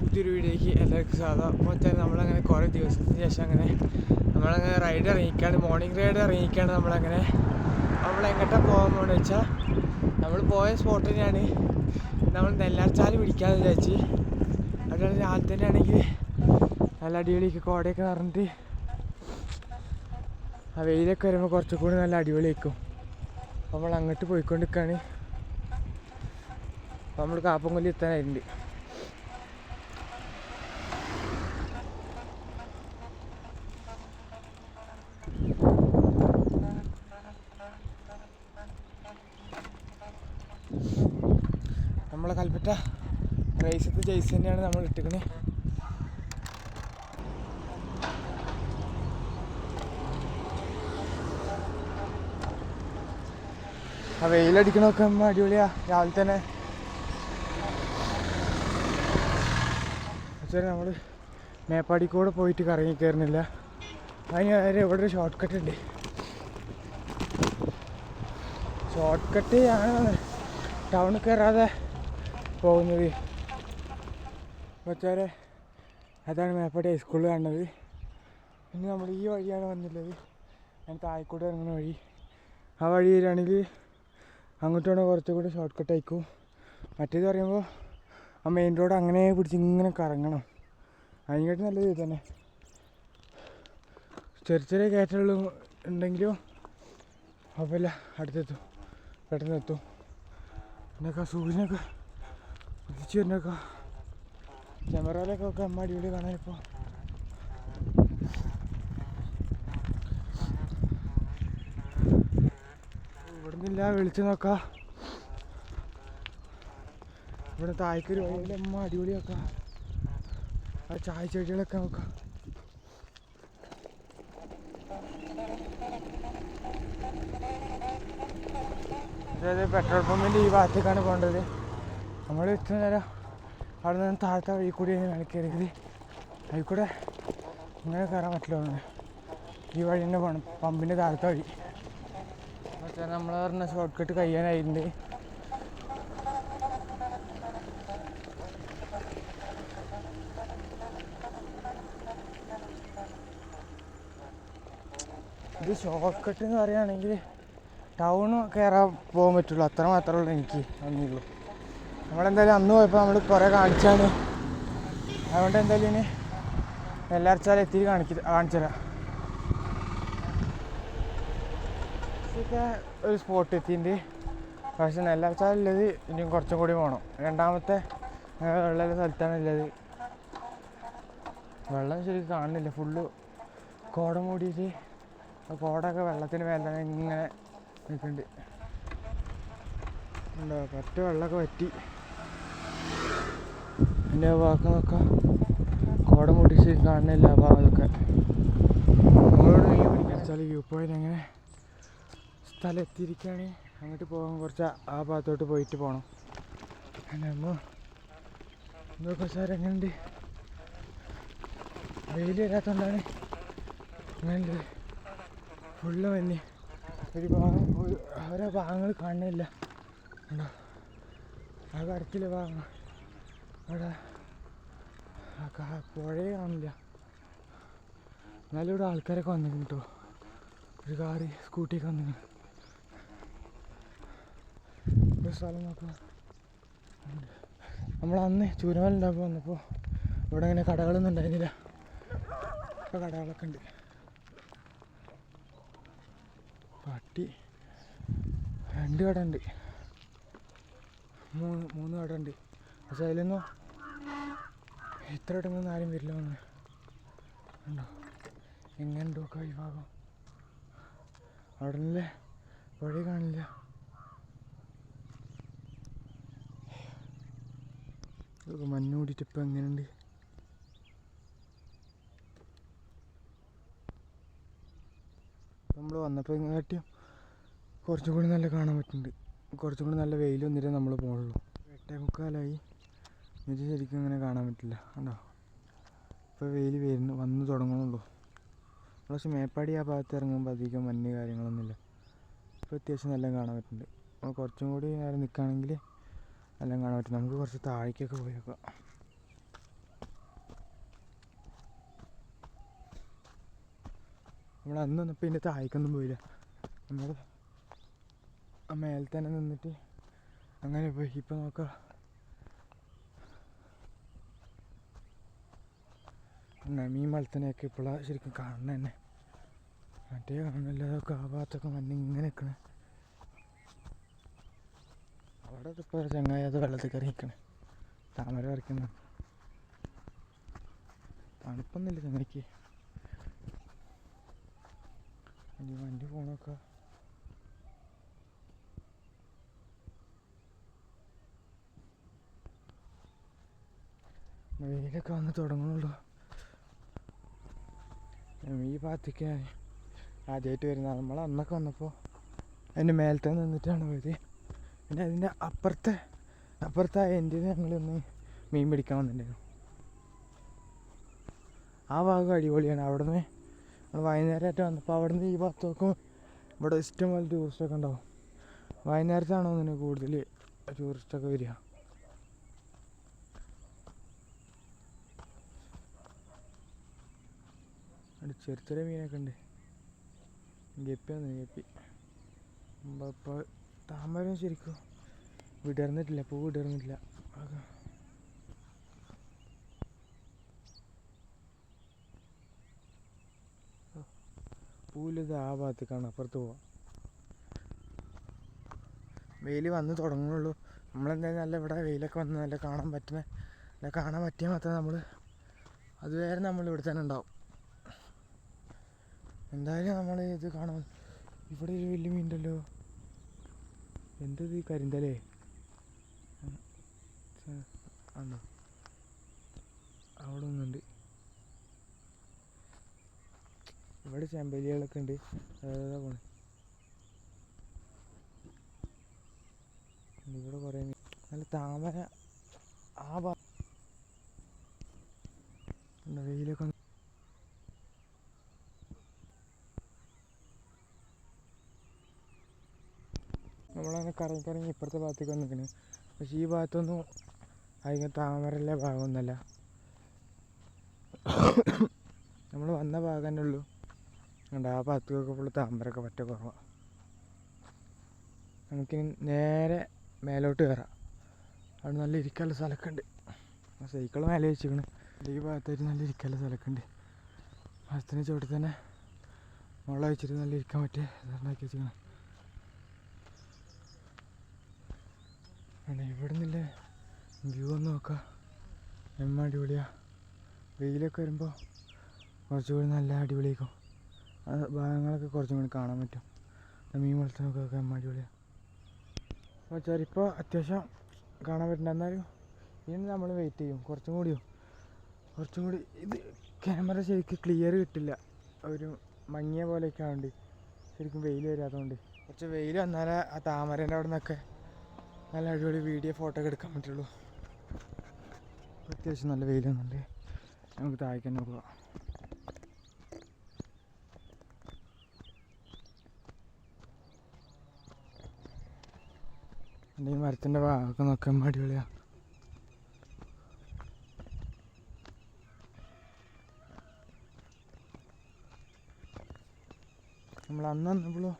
പുതിയൊരു വീഡിയോയ്ക്ക് എല്ലാവർക്കും സ്വാഗതം. അപ്പോൾ വെച്ചാൽ നമ്മളങ്ങനെ കുറേ ദിവസത്തിന് ശേഷം അങ്ങനെ നമ്മളങ്ങനെ റൈഡ് ഇറങ്ങിക്കാണ്. മോർണിംഗ് റൈഡ് ഇറങ്ങിക്കാണ് നമ്മളങ്ങനെ. നമ്മൾ എങ്ങോട്ടാണ് പോകാൻ പോകുന്നത് വെച്ചാൽ നമ്മൾ പോയ സ്പോട്ട് തന്നെയാണ്. നമ്മൾ നെല്ലാർച്ചാൽ പിടിക്കാന്ന് വിചാരിച്ച്. അതുപോലെ രാവിലെ തന്നെ ആണെങ്കിൽ നല്ല അടിപൊളിയൊക്കെ കോടയൊക്കെ നിറഞ്ഞിട്ട് ആ വെയിലൊക്കെ വരുമ്പോൾ കുറച്ചും കൂടി നല്ല അടിപൊളിയായിരിക്കും. നമ്മൾ അങ്ങോട്ട് പോയിക്കൊണ്ടിരിക്കുകയാണ്. നമ്മൾ കാപ്പംകൊല്ലി എത്താനായിട്ടുണ്ട് നമ്മളെ കൽപ്പറ്റ. റേസത്ത് ജെയ്സ് തന്നെയാണ് നമ്മൾ ഇട്ടിക്കുന്നത് ആ വെയിലടിക്കണമൊക്കെ നമ്മൾ അടിപൊളിയാണ് രാവിലെ തന്നെ. പക്ഷേ നമ്മൾ മേപ്പാടി കൂടെ പോയിട്ട് കറങ്ങി കയറുന്നില്ല. അതിന് നേരെ ഇവിടെ ഒരു ഷോർട്ട് കട്ട് ഉണ്ട്. ഷോർട്ട് കട്ട് ആണ്. ടൗണിൽ കയറാതെ പോകുന്നത്. പക്ഷേ അതാണ് മേപ്പാടി ഹൈസ്കൂളിൽ കാണുന്നത്. പിന്നെ നമ്മൾ ഈ വഴിയാണ് വന്നുള്ളത് ഞാൻ താഴെക്കൂടെ ഇറങ്ങുന്ന വഴി. ആ വഴി വരികയാണെങ്കിൽ അങ്ങോട്ടാണ് കുറച്ചുകൂടി ഷോർട്ട് കട്ട് ആയിക്കും മറ്റേത് പറയുമ്പോൾ ആ മെയിൻ റോഡ് അങ്ങനെ പിടിച്ച് ഇങ്ങനെ കറങ്ങണം. അതിനെക്കാട്ടും നല്ലത് ഇത് തന്നെ. ചെറിയ ചെറിയ കയറ്റങ്ങൾ ഉണ്ടെങ്കിലും കുഴപ്പമില്ല. അടുത്തെത്തും. പെട്ടെന്ന് എത്തും എന്നൊക്കെ സൂര്യനൊക്കെ വരുന്നൊക്കെ ക്യാമറയിലൊക്കെ ഒക്കെ അമ്മ അടിപൊളി കാണാനിപ്പോൾ ഇവിടുന്നില്ല വിളിച്ചു നോക്കാം. ഇവിടെ തായ്ക്കൊരു അടിപൊളി നോക്കാം ആ ചായ ചെടികളൊക്കെ നോക്കാം. അതായത് പെട്രോൾ പമ്പിന്റെ ഈ ഭാഗത്തേക്കാണ് പോകേണ്ടത്. നമ്മൾ ഇത്ര നേരം അവിടെ നിന്ന് താഴത്തെ വഴി കൂടി കളിക്കരുത് അതിൽ കൂടെ ഇങ്ങനെ കയറാൻ പറ്റില്ല ഈ വഴി തന്നെ പോകണം പമ്പിന്റെ താഴത്തെ വഴി. പക്ഷേ നമ്മൾ പറഞ്ഞ ഷോർട്ട് കട്ട് കഴിയാനായിട്ടുണ്ട്. ഇത് ഷോർട്ട് കട്ട് എന്ന് പറയുകയാണെങ്കിൽ ടൗൺ കയറാൻ പോകാൻ പറ്റുള്ളൂ. അത്ര മാത്രമേ ഉള്ളൂ എനിക്ക് അന്നുള്ളൂ നമ്മളെന്തായാലും അന്ന് പോയപ്പോൾ നമ്മൾ കുറേ കാണിച്ചാണ്. അതുകൊണ്ട് എന്തായാലും ഇനി എല്ലാർച്ചാലും എത്തി കാണിക്ക കാണിച്ചു തരാം ഇതൊക്കെ ഒരു സ്പോട്ട് എത്തിയിട്ടുണ്ട്. പക്ഷെ നെല്ലാർച്ചാലുള്ളത് ഇനിയും കുറച്ചും കൂടി പോകണം രണ്ടാമത്തെ ഉള്ള സ്ഥലത്താണ് ഉള്ളത് വെള്ളം ശരിക്കും കാണുന്നില്ല. ഫുള്ള് കോട മൂടിയിട്ട് കോടൊക്കെ വെള്ളത്തിന് മേലെ ഇങ്ങനെ നിൽക്കുന്നുണ്ട് ഉണ്ടോ? പറ്റ വെള്ളമൊക്കെ വറ്റി. എന്റെ ഭാഗത്ത് കോടം മൂടിച്ച് കാണുന്നില്ല ആ ഭാഗത്തൊക്കെ നമ്മളോട് വ്യൂ പിടിക്കാൻ വ്യൂ പോയിന്റ് അങ്ങനെ സ്ഥലം എത്തിയിരിക്കുകയാണ് അങ്ങോട്ട് പോകാൻ കുറച്ച് ആ ഭാഗത്തോട്ട് പോയിട്ട് പോകണം നമ്മൾ എന്തൊക്കെ സാർ എങ്ങനെയുണ്ട് വെയിൽ വരാത്തതുകൊണ്ടാണ് അങ്ങനെ ഫുള്ള് മഞ്ഞ് ഒരു ഭാഗം ഓരോ ഭാഗങ്ങൾ കാണുന്നില്ല. ഉണ്ടോ ആ കടത്തിലെ ഭാഗം അവിടെ പുഴയെ കാണില്ല. എന്നാലും ഇവിടെ ആൾക്കാരൊക്കെ വന്നിരുന്നു കേട്ടോ ഒരു കാറി സ്കൂട്ടിയൊക്കെ വന്നിരുന്നു ഒരു സ്ഥലം നോക്കുക നമ്മൾ അന്ന് ചൂരമല ഉണ്ടാകുമ്പോൾ വന്നപ്പോൾ ഇവിടെ ഇങ്ങനെ കടകളൊന്നും ഉണ്ടായിരുന്നില്ല. ഇപ്പോൾ കടകളൊക്കെ ഉണ്ട്. പട്ടി. രണ്ട് കട ഉണ്ട്. മൂന്ന് മൂന്ന് കട ഉണ്ട്. പക്ഷെ അതിലൊന്നും ഇത്ര നിന്ന് ആരും വരില്ല വന്ന് ഉണ്ടോ എങ്ങനെ ഉണ്ടോ ഈ ഭാഗം അവിടെ വഴി കാണില്ല. ഇതൊക്കെ മഞ്ഞ് മൂടിയിട്ട് ഇപ്പം എങ്ങനെയുണ്ട്? നമ്മൾ വന്നപ്പോൾ ഇങ്ങോട്ടും കുറച്ചും കൂടി നല്ല കാണാൻ പറ്റുന്നുണ്ട്. കുറച്ചും കൂടി നല്ല വെയിൽ വന്നിട്ടേ നമ്മൾ പോകുള്ളൂ എട്ടേ മുക്കാലായി. ഇത് ശരിക്കും അങ്ങനെ കാണാൻ പറ്റില്ല. കണ്ടോ? ഇപ്പോൾ വെയിൽ വരുന്നു വന്ന് തുടങ്ങണുള്ളൂ പക്ഷെ മേപ്പാടി ആ ഭാഗത്ത് ഇറങ്ങുമ്പോൾ അധികം മഞ്ഞ് കാര്യങ്ങളൊന്നുമില്ല. ഇപ്പോൾ അത്യാവശ്യം നല്ല കാണാൻ പറ്റുന്നുണ്ട്. നമ്മൾ കുറച്ചും കൂടി നേരം നിൽക്കുകയാണെങ്കിൽ എല്ലാം കാണാൻ പറ്റും. നമുക്ക് കുറച്ച് താഴേക്കൊക്കെ പോയേക്കാം. നമ്മൾ അന്ന് വന്നപ്പോൾ ഇതിന്റെ താഴേക്കൊന്നും പോയില്ല. നമ്മൾ മേലെ തന്നെ നിന്നിട്ട് അങ്ങനെ പോയി. ഇപ്പോൾ നോക്കാം. മീൻ മലത്തിനെയൊക്കെ ഇപ്പോഴാണ് ശരിക്കും കാണുന്നത് തന്നെ. മറ്റേ കാണുന്നില്ല അതൊക്കെ ആ ഭാഗത്തൊക്കെ മഞ്ഞ് ഇങ്ങനെ നിൽക്കണേ അവിടെ ഇപ്പോൾ ചങ്ങായി അത് വെള്ളത്തിൽ കയറി നിൽക്കണേ താമര വരയ്ക്കുന്ന തണുപ്പൊന്നുമില്ല ചങ്ങായിക്ക്. ഇനി വണ്ടി പോണൊക്കെ. വെയിലൊക്കെ വന്ന് തുടങ്ങുന്നുള്ളൂ. ഈ ഭാഗത്തേക്ക് ആദ്യമായിട്ട് വരുന്ന നമ്മൾ അന്നൊക്കെ വന്നപ്പോൾ അതിന്റെ മേലത്തെ നിന്നിട്ടാണ് പോയത്. പിന്നെ അതിന്റെ അപ്പുറത്തെ അപ്പുറത്തെ എന്റെ ഞങ്ങളൊന്ന് മീൻ പിടിക്കാൻ വന്നിട്ടുണ്ടായിരുന്നു. ആ ഭാഗം അടിപൊളിയാണ്. അവിടെ നിന്ന് നമ്മൾ വൈകുന്നേരമായിട്ട് വന്നപ്പോൾ അവിടെ നിന്ന് ഈ ഭാഗത്ത് നോക്കും ഇവിടെ ഇഷ്ടംപോലെ ടൂറിസ്റ്റൊക്കെ ഉണ്ടാവും. വൈകുന്നേരത്താണോ തോന്നുന്നു കൂടുതൽ ടൂറിസ്റ്റൊക്കെ വരിക? ചെറിയ ചെറിയ മീനൊക്കെ ഉണ്ട്. ഗപ്പി വന്നു ഗപ്പി. ഇപ്പോൾ താമരം ശരിക്കും? വിടർന്നിട്ടില്ല പൂ വിടർന്നിട്ടില്ല. പൂവില്ലത് ആ ഭാഗത്തേക്കാണ് അപ്പുറത്ത് പോവാം. വെയിൽ വന്ന് തുടങ്ങുള്ളൂ നമ്മളെന്തായാലും നല്ല ഇവിടെ വെയിലൊക്കെ വന്ന് നല്ല കാണാൻ പറ്റുന്ന നല്ല കാണാൻ പറ്റിയാൽ മാത്രമേ നമ്മൾ അതുവരെ നമ്മൾ ഇവിടെ തന്നെ ഉണ്ടാവും. എന്തായാലും നമ്മൾ ഇത് കാണാൻ ഇവിടെ ഒരു വലിയ മീനുണ്ടല്ലോ. എന്തത് ഈ കരിന്തലേ? ആണോ? അവിടെ ഒന്നുണ്ട്. ഇവിടെ ചെമ്പലികളൊക്കെ ഉണ്ട്. അതാ പോണേ. ഇവിടെ കുറേ നല്ല താമര. ആ വെയിലൊക്കെ നമ്മളങ്ങനെ കറങ്ങി കറങ്ങി ഇപ്പുറത്തെ ഭാഗത്തേക്ക് വന്നിരിക്കണ് പക്ഷെ ഈ ഭാഗത്തൊന്നും അധികം താമരല്ല ഭാഗമൊന്നുമല്ല. നമ്മൾ വന്ന ഭാഗം തന്നെ ഉള്ളൂ. കണ്ട? ആ ഭാഗത്തേക്കൊക്കെ ഫുള്ള് താമരൊക്കെ പറ്റ കുറവാണ് നമുക്കിനി നേരെ മേലോട്ട് കയറാം. അവിടെ നല്ല ഇരിക്കാനുള്ള സ്ഥലമൊക്കെ ഉണ്ട് സൈക്കിൾ മേലെ വെച്ചിരിക്കണ്. ഈ ഭാഗത്തായിട്ട് നല്ല ഇരിക്കാനുള്ള സ്ഥലമൊക്കെ ഉണ്ട് മരത്തിന് ചുവട്ടിൽ തന്നെ മുള വെച്ചിട്ട് നല്ല ഇരിക്കാൻ പറ്റിയ സ്ഥലമാക്കി വെച്ചിരിക്കണം. ആണ് ഇവിടെ നിന്നില്ലേ വ്യൂ ഒന്ന് നോക്കാം. എമ്മ അടിപൊളിയാ. വെയിലൊക്കെ വരുമ്പോൾ കുറച്ചുകൂടി നല്ല അടിപൊളിയായിരിക്കും. ആ ഭാഗങ്ങളൊക്കെ കുറച്ചും കൂടി കാണാൻ പറ്റും. മീൻ വളർത്തുന്നൊക്കെ എമ്മ അടിപൊളിയാണ് അപ്പോൾ ചെറിയപ്പോൾ അത്യാവശ്യം കാണാൻ പറ്റുന്ന എന്നാലും ഇനി നമ്മൾ വെയിറ്റ് ചെയ്യും. കുറച്ചും കൂടിയോ കുറച്ചും കൂടി ഇത് ക്യാമറ ശരിക്കും ക്ലിയർ കിട്ടില്ല. ഒരു മങ്ങിയ പോലെയൊക്കെ ആയതുകൊണ്ട് ശരിക്കും വെയിൽ വരാത്തതുകൊണ്ട് കുറച്ച് വെയിൽ വന്നാലേ ആ താമരേന്റെ അവിടെ നിന്നൊക്കെ നല്ല അടിപൊളി വീഡിയോ ഫോട്ടോ ഒക്കെ എടുക്കാൻ പറ്റുള്ളൂ. അത്യാവശ്യം നല്ല വെയിൽ നമുക്ക് താഴേക്ക് തന്നെ പോവാം. എന്റെ ഈ മരത്തിന്റെ ഭാഗമൊക്കെ നോക്കാൻ അടിപൊളിയാണ് നമ്മൾ അന്ന് വന്നപ്പോഴും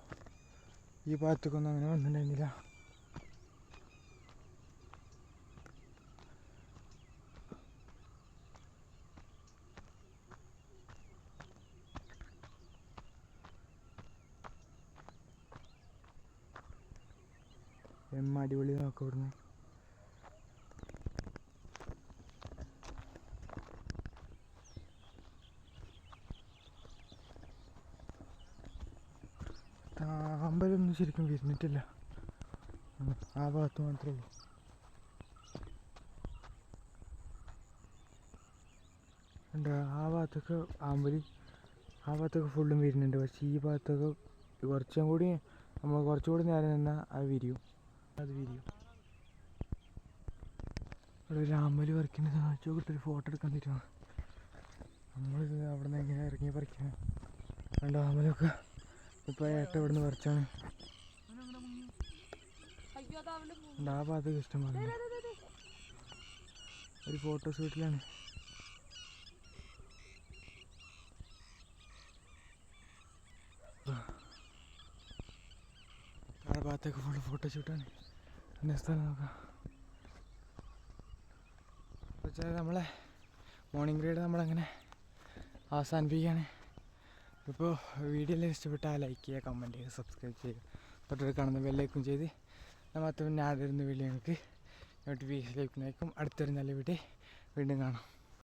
ഈ ഭാഗത്തേക്കൊന്നും അങ്ങനെ വന്നിട്ടുണ്ടായിരുന്നില്ല. എമ്മ അടിപൊളി നോക്കാം ഇവിടുന്ന് അമ്പലമൊന്നും ശരിക്കും വിരുന്നിട്ടില്ല. ആ ഭാഗത്ത് മാത്രമേ ഉള്ളൂ. ഉണ്ട് ആ ഭാഗത്തൊക്കെ ആമ്പലി ആ ഭാഗത്തൊക്കെ ഫുള്ളും വിരുന്നുണ്ട്. പക്ഷേ ഈ ഭാഗത്തൊക്കെ കുറച്ചും കൂടി നമ്മൾ കുറച്ചുകൂടി നേരം നിന്നാൽ അത് വിരിയും. അത് വിരിയും ഇവിടെ ഒരു ആമ്പൽ പറിക്കുന്നത് കിട്ടൊരു ഫോട്ടോ എടുക്കാൻ പറ്റുമോ? നമ്മൾ അവിടെ നിന്ന് എങ്ങനെ ഇറങ്ങി പറിക്കണം? കണ്ട ആമ്പലൊക്കെ ഇപ്പൊ ഏട്ട ഇവിടെ നിന്ന് പറിച്ചാണ് ആ ഭാഗത്തൊക്കെ ഇഷ്ടം പോലെ. ഒരു ഫോട്ടോ ഷൂട്ടിലാണ് ഭാഗത്തൊക്കെ ഫുള്ള് ഫോട്ടോഷൂട്ടാണ് പിന്നെ സ്ഥലം നോക്കാം. വെച്ചാൽ നമ്മളെ മോർണിംഗ് റൈഡ് നമ്മളങ്ങനെ അവസാനിപ്പിക്കുകയാണ്. ഇപ്പോൾ വീഡിയോ ഇഷ്ടപ്പെട്ടാൽ ലൈക്ക് ചെയ്യുക കമന്റ് ചെയ്യുക സബ്സ്ക്രൈബ് ചെയ്യുക. തൊട്ടടുത്ത് കാണുന്ന ബെല്ലൈക്കും ചെയ്ത് നമ്മൾ പിന്നെ ആടിരുന്ന വീഡിയോ നിങ്ങൾക്ക് നോട്ടിഫിക്കേഷൻ ലഭിക്കുന്നതായിരിക്കും അടുത്തൊരു നല്ല വീഡിയോ വീണ്ടും കാണാം.